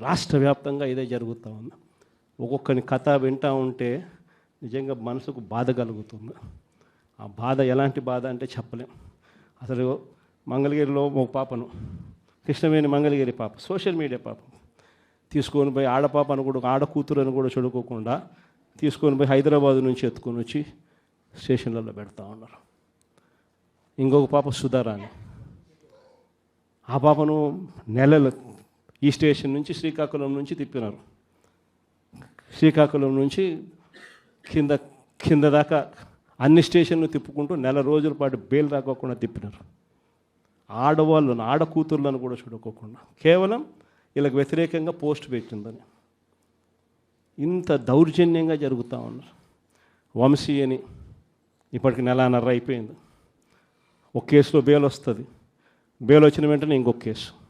రాష్ట్ర వ్యాప్తంగా ఇదే జరుగుతూ ఉంది. ఒక్కొక్కని కథ వింటూ ఉంటే నిజంగా మనసుకు బాధ కలుగుతుంది. ఆ బాధ ఎలాంటి బాధ అంటే చెప్పలేం. అసలు మంగళగిరిలో ఒక పాపను కృష్ణవేణి మంగళగిరి పాప సోషల్ మీడియా పాప తీసుకొని పోయి ఆడపాపను కూడా ఆడ కూతురు అని కూడా చూడుకోకుండా తీసుకొని పోయి హైదరాబాద్ నుంచి ఎత్తుకొని వచ్చి స్టేషన్లలో పెడతా ఉన్నారు. ఇంకొక పాప సుధారాణి ఆ పాపను నెలలు ఈ స్టేషన్ నుంచి శ్రీకాకుళం నుంచి తిప్పినారు. శ్రీకాకుళం నుంచి కింద కింద దాకా అన్ని స్టేషన్లు తిప్పుకుంటూ నెల రోజుల పాటు బెయిల్ రాకోకుండా తిప్పినారు. ఆడవాళ్ళను ఆడ కూతుర్లను కూడా చూడకోకుండా. కేవలం వీళ్ళకి వ్యతిరేకంగా పోస్ట్ పెట్టిందని. ఇంత దౌర్జన్యంగా జరుగుతూ ఉన్నారు. వంశీ అని ఇప్పటికి నెలన్నర అయిపోయింది. ఒక కేసులో బెయిల్ వస్తుంది. బెయిల్ వచ్చిన వెంటనే ఇంకొక కేసు.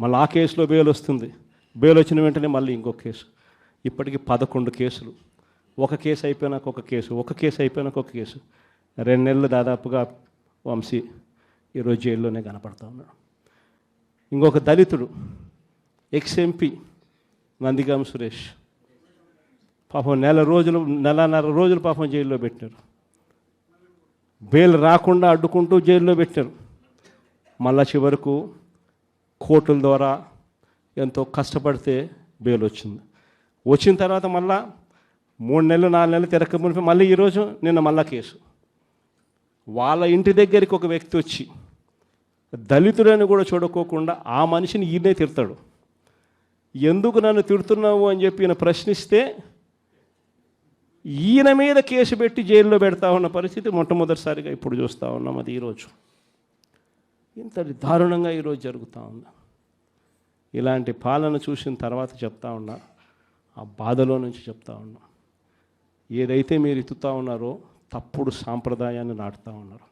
మళ్ళీ ఆ కేసులో బెయిల్ వస్తుంది. బెయిల్ వచ్చిన వెంటనే మళ్ళీ ఇంకొక కేసు. ఇప్పటికీ పదకొండు కేసులు. ఒక కేసు అయిపోయినాక ఒక కేసు. ఒక కేసు అయిపోయినాక ఒక కేసు. రెండు నెలలు దాదాపుగా వంశీ ఈరోజు జైల్లోనే కనపడతా ఉన్నాడు. ఇంకొక దళితుడు ఎక్స్ ఎంపీ నందిగాం సురేష్. పాపం నెల రోజులు నెలన్నర రోజులు పాపం జైల్లో పెట్టారు. బెయిల్ రాకుండా అడ్డుకుంటూ జైల్లో పెట్టారు. మళ్ళా చివరకు కోర్టుల ద్వారా ఎంతో కష్టపడితే బెయిల్ వచ్చింది. వచ్చిన తర్వాత మళ్ళా మూడు నెలలు నాలుగు నెలలు తిరగకపోతే మళ్ళీ ఈరోజు నిన్న మళ్ళా కేసు. వాళ్ళ ఇంటి దగ్గరికి ఒక వ్యక్తి వచ్చి దళితుడని కూడా చూడకోకుండా ఆ మనిషిని ఈయనే తిడతాడు. ఎందుకు నన్ను తిడుతున్నావు అని చెప్పి ఈయన ప్రశ్నిస్తే ఈయన మీద కేసు పెట్టి జైల్లో పెడతా ఉన్న పరిస్థితి మొట్టమొదటిసారిగా ఇప్పుడు చూస్తూ ఉన్నాం అది ఈరోజు ఇంత దారుణంగా ఈరోజు జరుగుతూ ఉందా? ఇలాంటి పాలన చూసిన తర్వాత చెప్తా ఉన్నా ఆ బాధలో నుంచి చెప్తా ఉన్నా. ఏదైతే మీరు ఇత్తుతా ఉన్నారో తప్పుడు సాంప్రదాయాన్ని నాటుతూ ఉన్నారు.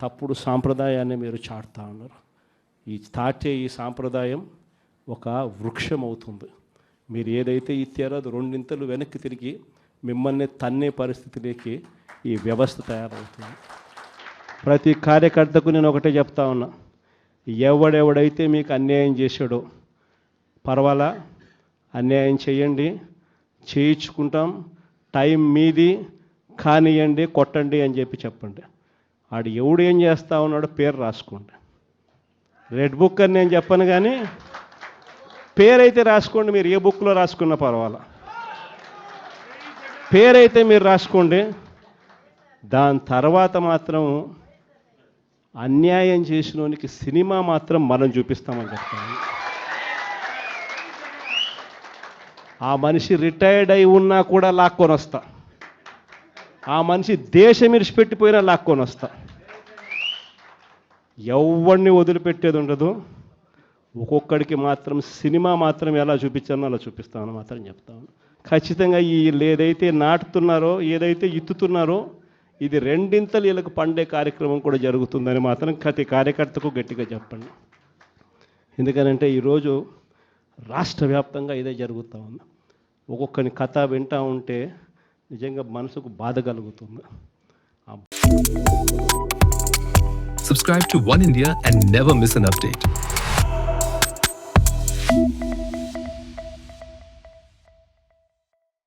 తప్పుడు సాంప్రదాయాన్ని మీరు చాటుతూ ఉన్నారు. ఈ తాటే ఈ సాంప్రదాయం ఒక వృక్షం అవుతుంది మీరు ఏదైతే ఇచ్చారో అది రెండింతలు వెనక్కి తిరిగి మిమ్మల్ని తన్నే పరిస్థితిలోకి ఈ వ్యవస్థ తయారవుతుంది. ప్రతి కార్యకర్తకు నేను ఒకటే చెప్తా ఉన్నా. ఎవడెవడైతే మీకు అన్యాయం చేశాడో పర్వాలా? అన్యాయం చేయండి చేయించుకుంటాం. టైం మీది కానియండి కొట్టండి అని చెప్పి చెప్పండి. ఆడు ఎవడు ఏం చేస్తా ఉన్నాడో పేరు రాసుకోండి. రెడ్ బుక్ అని నేను చెప్పను కానీ పేరైతే రాసుకోండి మీరు ఏ బుక్లో రాసుకున్నా పర్వాలా. పేరైతే మీరు రాసుకోండి. దాని తర్వాత మాత్రం అన్యాయం చేసినోనికి సినిమా మాత్రం మనం చూపిస్తామని చెప్తాను. ఆ మనిషి రిటైర్డ్ అయి ఉన్నా కూడా లాక్కొని వస్తా. ఆ మనిషి దేశం ఇరిచిపెట్టిపోయినా లాక్కొని వస్తా. ఎవరిని వదిలిపెట్టేది ఉండదు. ఒక్కొక్కడికి మాత్రం సినిమా మాత్రం ఎలా చూపించానో అలా చూపిస్తామని మాత్రం చెప్తాను. ఖచ్చితంగా ఈ ఏదైతే నాటుతున్నారో ఏదైతే ఇత్తుతున్నారో ఇది రెండింతలు వీళ్ళకు పండే కార్యక్రమం కూడా జరుగుతుందని మాత్రం ప్రతి కార్యకర్తకు గట్టిగా చెప్పండి. ఎందుకనంటే ఈరోజు రాష్ట్ర వ్యాప్తంగా ఇదే జరుగుతూ ఉంది. ఒక్కొక్కని కథ వింటూ ఉంటే నిజంగా మనసుకు బాధ కలుగుతుంది. Subscribe Subscribe to One India and never miss an update.